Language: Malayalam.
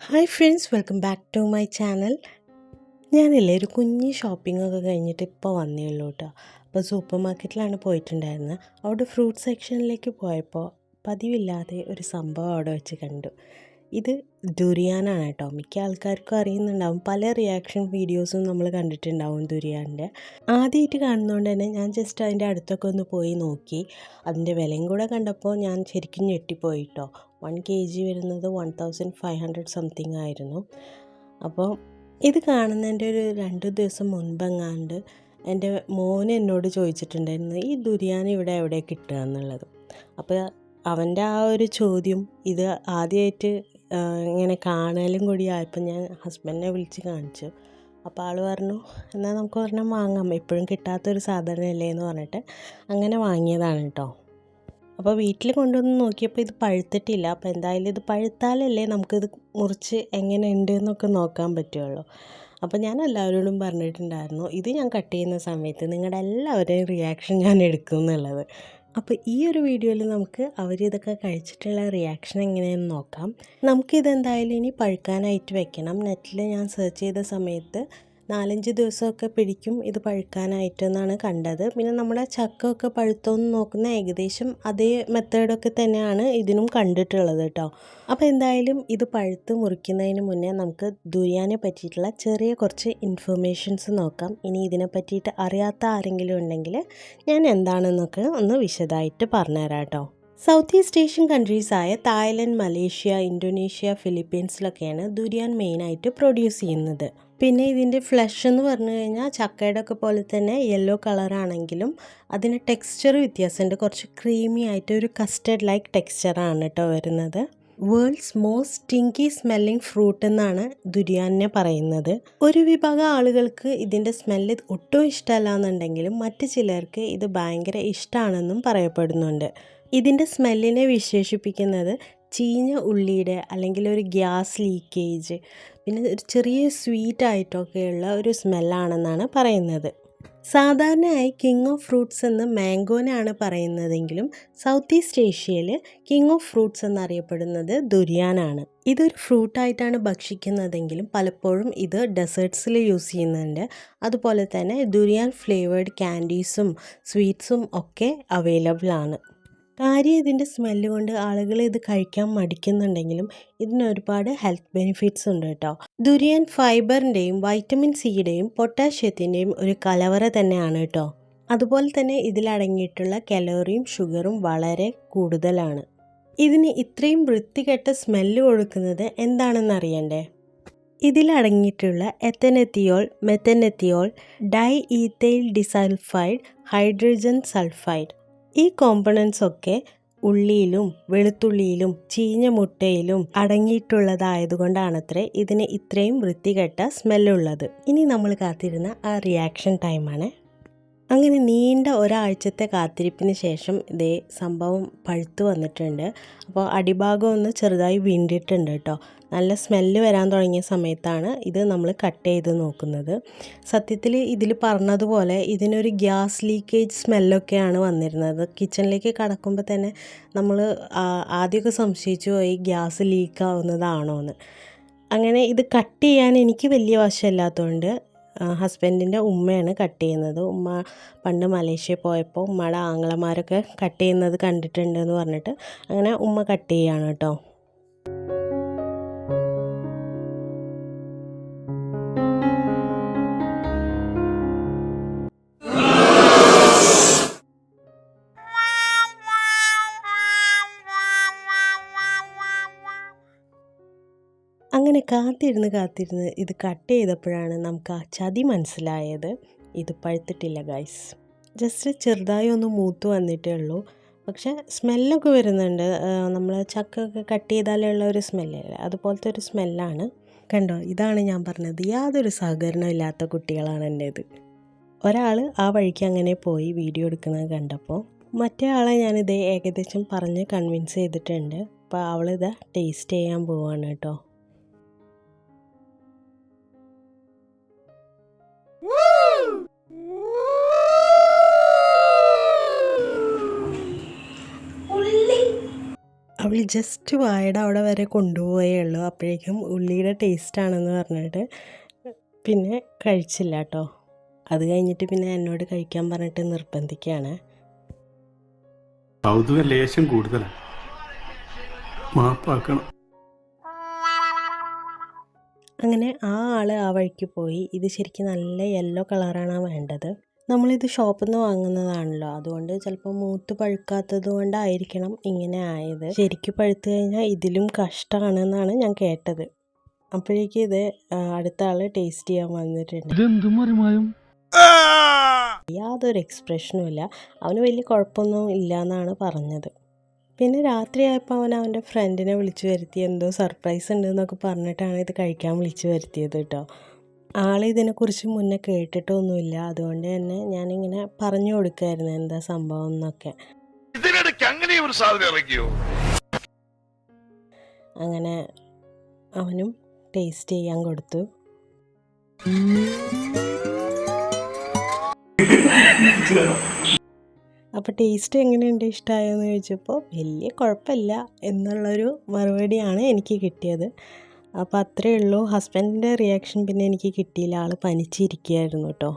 Hi friends welcome back to my channel. ഞാനില്ലേ ഒരു കുഞ്ഞ് ഷോപ്പിംഗ് ഒക്കെ കഴിഞ്ഞിട്ട് ഇപ്പോൾ വന്നേ ഉള്ളൂ കേട്ടോ അപ്പോൾ സൂപ്പർ മാർക്കറ്റിലാണ് പോയിട്ടുണ്ടായിരുന്നത് അവിടെ ഫ്രൂട്ട് സെക്ഷനിലേക്ക് പോയപ്പോൾ പതിവില്ലാതെ ഒരു സംഭവം അവിടെ വെച്ച് കണ്ടു. ഇത് ദുരിയാനാണ് കേട്ടോ മിക്ക ആൾക്കാർക്കും അറിയുന്നുണ്ടാവും. പല റിയാക്ഷൻ വീഡിയോസും നമ്മൾ കണ്ടിട്ടുണ്ടാവും ദുരിയാന്റെ ആദ്യമായിട്ട് കാണുന്നതുകൊണ്ട് തന്നെ ഞാൻ ജസ്റ്റ് അതിന്റെ അടുത്തൊക്കെ ഒന്ന് പോയി നോക്കി. അതിന്റെ വിലയും കൂടെ കണ്ടപ്പോൾ ഞാൻ ശരിക്കും ഞെട്ടിപ്പോയി കേട്ടോ വൺ കെ ജി വരുന്നത് one thousand five hundred something ആയിരുന്നു. അപ്പോൾ ഇത് കാണുന്നതിന്റെ ഒരു രണ്ട് ദിവസം മുൻപെങ്ങാണ്ട് എന്റെ മോൻ എന്നോട് ചോദിച്ചിട്ടുണ്ടായിരുന്നു ഈ ദുരിയാന ഇവിടെ എവിടെ കിട്ടുക എന്നുള്ളത്? അപ്പോൾ അവന്റെ ആ ഒരു ചോദ്യം ഇത് ആദ്യമായിട്ട് ഇങ്ങനെ കാണലും കൂടി ആയപ്പോൾ ഞാൻ ഹസ്ബൻഡിനെ വിളിച്ച് കാണിച്ചു. അപ്പോൾ ആൾ പറഞ്ഞു എന്നാൽ നമുക്ക് ഒരെണ്ണം വാങ്ങാം. എപ്പോഴും കിട്ടാത്തൊരു സാധനമല്ലേ? എന്ന് പറഞ്ഞിട്ട് അങ്ങനെ വാങ്ങിയതാണ് കേട്ടോ. അപ്പോൾ വീട്ടിൽ കൊണ്ടുവന്ന് നോക്കിയപ്പോൾ ഇത് പഴുത്തിട്ടില്ല. അപ്പോൾ എന്തായാലും ഇത് പഴുത്താലല്ലേ നമുക്കിത് മുറിച്ച് എങ്ങനെ ഉണ്ട് എന്നൊക്കെ നോക്കാൻ പറ്റുള്ളൂ അപ്പോൾ ഞാൻ എല്ലാവരോടും പറഞ്ഞിട്ടുണ്ടായിരുന്നു ഇത് ഞാൻ കട്ട് ചെയ്യുന്ന സമയത്ത് നിങ്ങളുടെ എല്ലാവരുടെയും റിയാക്ഷൻ ഞാൻ എടുക്കും എന്നുള്ളത്. അപ്പോൾ ഈ ഒരു വീഡിയോയിൽ നമുക്ക് അവർ ഇതൊക്കെ കഴിച്ചിട്ടുള്ള റിയാക്ഷൻ എങ്ങനെയെന്ന് നോക്കാം. നമുക്കിതെന്തായാലും ഇനി പഴുക്കാനായിട്ട് വെക്കണം. നെറ്റിൽ ഞാൻ സെർച്ച് ചെയ്ത സമയത്ത് നാലഞ്ച് ദിവസമൊക്കെ പിടിക്കും ഇത് പഴുക്കാനായിട്ട് എന്നാണ് കണ്ടത്. പിന്നെ നമ്മുടെ ചക്കയൊക്കെ പഴുത്തോന്ന് നോക്കുന്ന ഏകദേശം അതേ മെത്തേഡൊക്കെ തന്നെയാണ് ഇതിനും കണ്ടിട്ടുള്ളത് കേട്ടോ. അപ്പോൾ എന്തായാലും ഇത് പഴുത്ത് മുറിക്കുന്നതിന് മുന്നേ നമുക്ക് ദുരിയാനെ പറ്റിയിട്ടുള്ള ചെറിയ കുറച്ച് ഇൻഫർമേഷൻസ് നോക്കാം. ഇനി ഇതിനെ പറ്റിയിട്ട് അറിയാത്ത ആരെങ്കിലും ഉണ്ടെങ്കിൽ ഞാൻ എന്താണെന്നൊക്കെ ഒന്ന് വിശദമായിട്ട് പറഞ്ഞുതരാം കേട്ടോ. സൗത്ത് ഈസ്റ്റ് ഏഷ്യൻ കൺട്രീസായ തായ്ലൻഡ് മലേഷ്യ ഇന്തോനേഷ്യ ഫിലിപ്പീൻസിലൊക്കെയാണ് ദുരിയാൻ മെയിനായിട്ട് പ്രൊഡ്യൂസ് ചെയ്യുന്നത്. പിന്നെ ഇതിന്റെ ഫ്ലഷ് എന്ന് പറഞ്ഞു കഴിഞ്ഞാൽ ചക്കയുടെ ഒക്കെ പോലെ തന്നെ യെല്ലോ കളറാണെങ്കിലും അതിന് ടെക്സ്ചർ വ്യത്യാസമുണ്ട് കുറച്ച് ക്രീമി ആയിട്ട് ഒരു കസ്റ്റർഡ് ലൈക്ക് ടെക്സ്ചറാണ് കേട്ടോ വരുന്നത്. World's most stinky smelling fruit എന്നാണ് ദുരിയാനെ പറയുന്നത്. ഒരു വിഭാഗം ആളുകൾക്ക് ഇതിന്റെ സ്മെല്ല് ഒട്ടും ഇഷ്ടമല്ല എന്നുണ്ടെങ്കിലും മറ്റു ചിലർക്ക് ഇത് ഭയങ്കര ഇഷ്ടമാണെന്നും പറയപ്പെടുന്നുണ്ട്. ഇതിന്റെ സ്മെല്ലിനെ വിശേഷിപ്പിക്കുന്നത് ചീഞ്ഞ ഉള്ളിയുടെ അല്ലെങ്കിൽ ഒരു ഗ്യാസ് ലീക്കേജ് പിന്നെ ഒരു ചെറിയ സ്വീറ്റ് ആയിട്ടൊക്കെയുള്ള ഒരു സ്മെല്ലാണെന്നാണ് പറയുന്നത്. സാധാരണയായി കിങ് ഓഫ് ഫ്രൂട്ട്സ് എന്ന് മാംഗോനാണ് പറയുന്നതെങ്കിലും സൗത്ത് ഈസ്റ്റ് ഏഷ്യയിൽ കിങ് ഓഫ് ഫ്രൂട്ട്സ് എന്നറിയപ്പെടുന്നത് ദുരിയാനാണ്. ഇതൊരു ഫ്രൂട്ടായിട്ടാണ് ഭക്ഷിക്കുന്നതെങ്കിലും പലപ്പോഴും ഇത് ഡെസേർട്ട്സിൽ യൂസ് ചെയ്യുന്നുണ്ട്. അതുപോലെ തന്നെ ദുരിയാൻ ഫ്ലേവേർഡ് ക്യാൻഡീസും സ്വീറ്റ്സും ഒക്കെ അവൈലബിൾ ആണ് കാര്യം ഇതിന്റെ സ്മെല്ല് കൊണ്ട് ആളുകൾ ഇത് കഴിക്കാൻ മടിക്കുന്നുണ്ടെങ്കിലും ഇതിന് ഒരുപാട് ഹെൽത്ത് ബെനിഫിറ്റ്സ് ഉണ്ട് കേട്ടോ. ദുരിയൻ ഫൈബറിന്റെയും വൈറ്റമിൻ സിയുടെയും പൊട്ടാഷ്യത്തിന്റെയും ഒരു കലവറ തന്നെയാണ് കേട്ടോ. അതുപോലെ തന്നെ ഇതിലടങ്ങിയിട്ടുള്ള കലോറിയും ഷുഗറും വളരെ കൂടുതലാണ്. ഇതിന് ഇത്രയും വൃത്തികെട്ട സ്മെല്ല് കൊടുക്കുന്നത് എന്താണെന്ന് അറിയണ്ടേ? ഇതിലടങ്ങിയിട്ടുള്ള ethanethiol methanethiol diethyl disulphide hydrogen sulphide. ഈ കോമ്പണൻസ് ഒക്കെ ഉള്ളിയിലും വെളുത്തുള്ളിയിലും ചീഞ്ഞ മുട്ടയിലും അടങ്ങിയിട്ടുള്ളതായതുകൊണ്ടാണത്രേ ഇതിന് ഇത്രയും വൃത്തികെട്ട സ്മെല്ലുള്ളത് ഇനി നമ്മൾ കാത്തിരുന്ന ആ റിയാക്ഷൻ ടൈമാണ് അങ്ങനെ നീണ്ട ഒരാഴ്ചത്തെ കാത്തിരിപ്പിന് ശേഷം ഇതേ സംഭവം പഴുത്തു വന്നിട്ടുണ്ട്. അപ്പോൾ അടിഭാഗം ഒന്ന് ചെറുതായി വീണ്ടിട്ടുണ്ട് കേട്ടോ. നല്ല സ്മെല്ല് വരാൻ തുടങ്ങിയ സമയത്താണ് ഇത് നമ്മൾ കട്ട് ചെയ്ത് നോക്കുന്നത്. സത്യത്തിൽ ഇതിൽ പറഞ്ഞതുപോലെ ഇതിനൊരു ഗ്യാസ് ലീക്കേജ് സ്മെല്ലൊക്കെയാണ് വന്നിരുന്നത്. കിച്ചണിലേക്ക് കടക്കുമ്പോൾ തന്നെ നമ്മൾ ആദ്യമൊക്കെ സംശയിച്ചു പോയി ഗ്യാസ് ലീക്കാവുന്നതാണോ എന്ന് അങ്ങനെ ഇത് കട്ട് ചെയ്യാൻ എനിക്ക് വലിയ വശമില്ലാത്തതുകൊണ്ട് ഹസ്ബൻഡിന്റെ ഉമ്മയാണ് കട്ട് ചെയ്യുന്നത്. ഉമ്മ പണ്ട് മലേഷ്യയിൽ പോയപ്പോൾ ഉമ്മയുടെ ആങ്ങളമാരൊക്കെ കട്ട് ചെയ്യുന്നത് കണ്ടിട്ടുണ്ടെന്ന് പറഞ്ഞിട്ട് അങ്ങനെ ഉമ്മ കട്ട് ചെയ്യുകയാണ് കേട്ടോ അങ്ങനെ കാത്തിരുന്ന് കാത്തിരുന്ന് ഇത് കട്ട് ചെയ്തപ്പോഴാണ് നമുക്ക് ആ ചതി മനസ്സിലായത്. ഇത് പഴുത്തിട്ടില്ല ഗൈസ് ജസ്റ്റ് ചെറുതായി ഒന്ന് മൂത്ത് വന്നിട്ടേ ഉള്ളൂ. പക്ഷേ സ്മെല്ലൊക്കെ വരുന്നുണ്ട്. നമ്മൾ ചക്ക ഒക്കെ കട്ട് ചെയ്താലുള്ള ഒരു സ്മെല്ലല്ലേ അതുപോലത്തെ ഒരു സ്മെല്ലാണ് കണ്ടോ? ഇതാണ് ഞാൻ പറഞ്ഞത്. യാതൊരു സഹകരണം ഇല്ലാത്ത കുട്ടികളാണ് ഇത്. ഒരാൾ ആ വഴിക്ക് അങ്ങനെ പോയി വീഡിയോ എടുക്കുന്നത് കണ്ടപ്പോൾ മറ്റേ ആളെ ഞാനിത് ഏകദേശം പറഞ്ഞ് കൺവിൻസ് ചെയ്തിട്ടുണ്ട്. അപ്പോൾ അവളിത് ടേസ്റ്റ് ചെയ്യാൻ പോവാണ് കേട്ടോ. ജസ്റ്റ് വായുടെ അവിടെ വരെ കൊണ്ടുപോയേ ഉള്ളൂ. അപ്പോഴേക്കും ഉള്ളിയുടെ ടേസ്റ്റാണെന്ന് പറഞ്ഞിട്ട് പിന്നെ കഴിച്ചില്ല കേട്ടോ അത് കഴിഞ്ഞിട്ട് പിന്നെ എന്നോട് കഴിക്കാൻ പറഞ്ഞിട്ട് നിർബന്ധിക്കുകയാണ്. കൗതുക ലേശം കൂടുതലാണ് മാപ്പാക്കണം. അങ്ങനെ ആ ആൾ ആ വഴിക്ക് പോയി. ഇത് ശരിക്കും നല്ല യെല്ലോ കളറാണ് വേണ്ടത്. നമ്മളിത് ഷോപ്പിൽ നിന്ന് വാങ്ങുന്നതാണല്ലോ. അതുകൊണ്ട് ചിലപ്പോൾ മൂത്ത് പഴുക്കാത്തത് കൊണ്ടായിരിക്കണം ഇങ്ങനെ ആയത്. ശരിക്കും പഴുത്തു കഴിഞ്ഞാൽ ഇതിലും കഷ്ടമാണെന്നാണ് ഞാൻ കേട്ടത്. അപ്പോഴേക്കും ഇത് അടുത്ത ആൾ ടേസ്റ്റ് ചെയ്യാൻ വന്നിട്ടുണ്ട്. യാതൊരു എക്സ്പ്രഷനും ഇല്ല. അവന് വലിയ കുഴപ്പമൊന്നും ഇല്ല എന്നാണ് പറഞ്ഞത്. പിന്നെ രാത്രിയായപ്പോൾ അവൻ അവന്റെ ഫ്രണ്ടിനെ വിളിച്ചു വരുത്തി. എന്തോ സർപ്രൈസ് ഉണ്ട് എന്നൊക്കെ പറഞ്ഞിട്ടാണ് ഇത് കഴിക്കാൻ വിളിച്ചു വരുത്തിയത് കേട്ടോ. ആൾ ഇതിനെക്കുറിച്ച് മുന്നേ കേട്ടിട്ടൊന്നുമില്ല. അതുകൊണ്ട് തന്നെ ഞാനിങ്ങനെ പറഞ്ഞു കൊടുക്കായിരുന്നു എന്താ സംഭവം എന്നൊക്കെ. അങ്ങനെ അവനും ടേസ്റ്റ് ചെയ്യാൻ കൊടുത്തു. അപ്പോൾ ടേസ്റ്റ് എങ്ങനെയുണ്ട്? ഇഷ്ടമായോ എന്ന് ചോദിച്ചപ്പോൾ വലിയ കുഴപ്പമില്ല എന്നുള്ളൊരു മറുപടിയാണ് എനിക്ക് കിട്ടിയത്. അപ്പോൾ അത്രയേ ഉള്ളൂ ഹസ്ബൻഡിന്റെ റിയാക്ഷൻ പിന്നെ എനിക്ക് കിട്ടിയില്ല. ആൾ പനിച്ചിരിക്കുകയായിരുന്നു കേട്ടോ